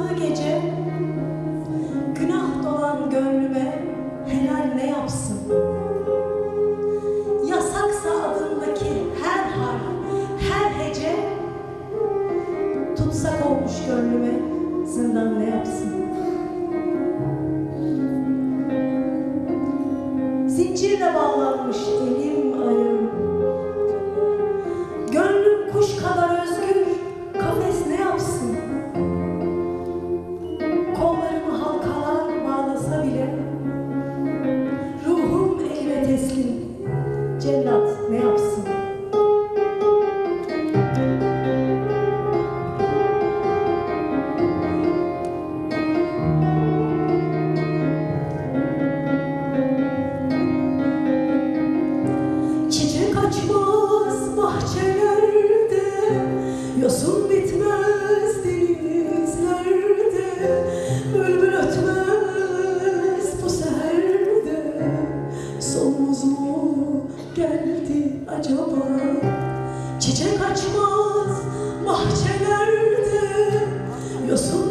kaldığı gece Günah dolan gönlüme helal ne yapsın? Yasaksa adındaki her harf, her hece Tutsak olmuş gönlüme zindan ne yapsın? Zincirle bağlanmış elim Bülbül ötmez bu seherde mu geldi acaba? Çiçek açmaz bahçelerde Yosun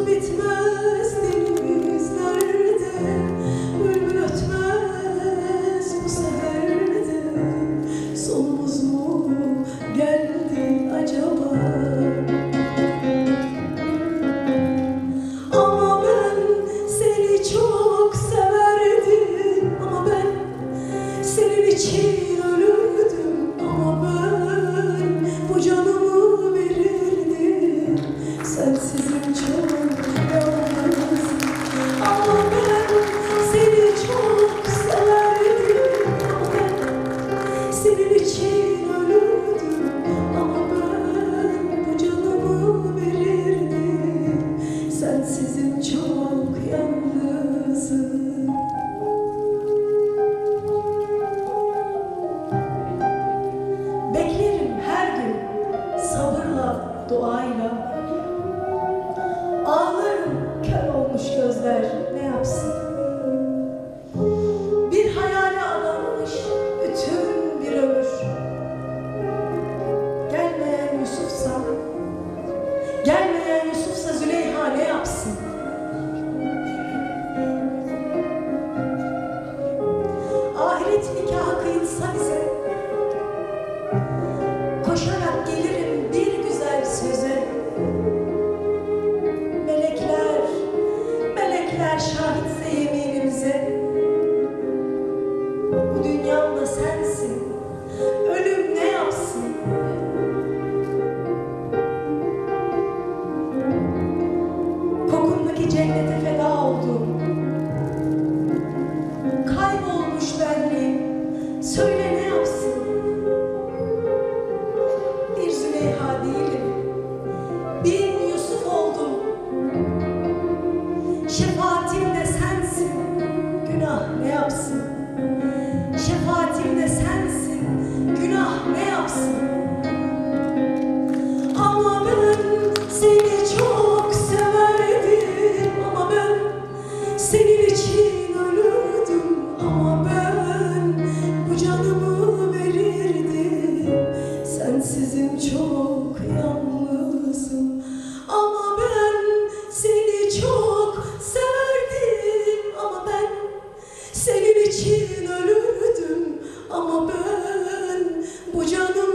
Melekler şahitse yeminimize. Bu dünyamda sensin. Ölüm ne yapsın? Kokundaki cennete feda oldum. Kaybolmuş benliğim. Söyle ne yapsın? Bir Züleyha değilim. Bir Yusuf oldum. Şefa şefaatim de sensin. Günah ne yapsın? Bocağına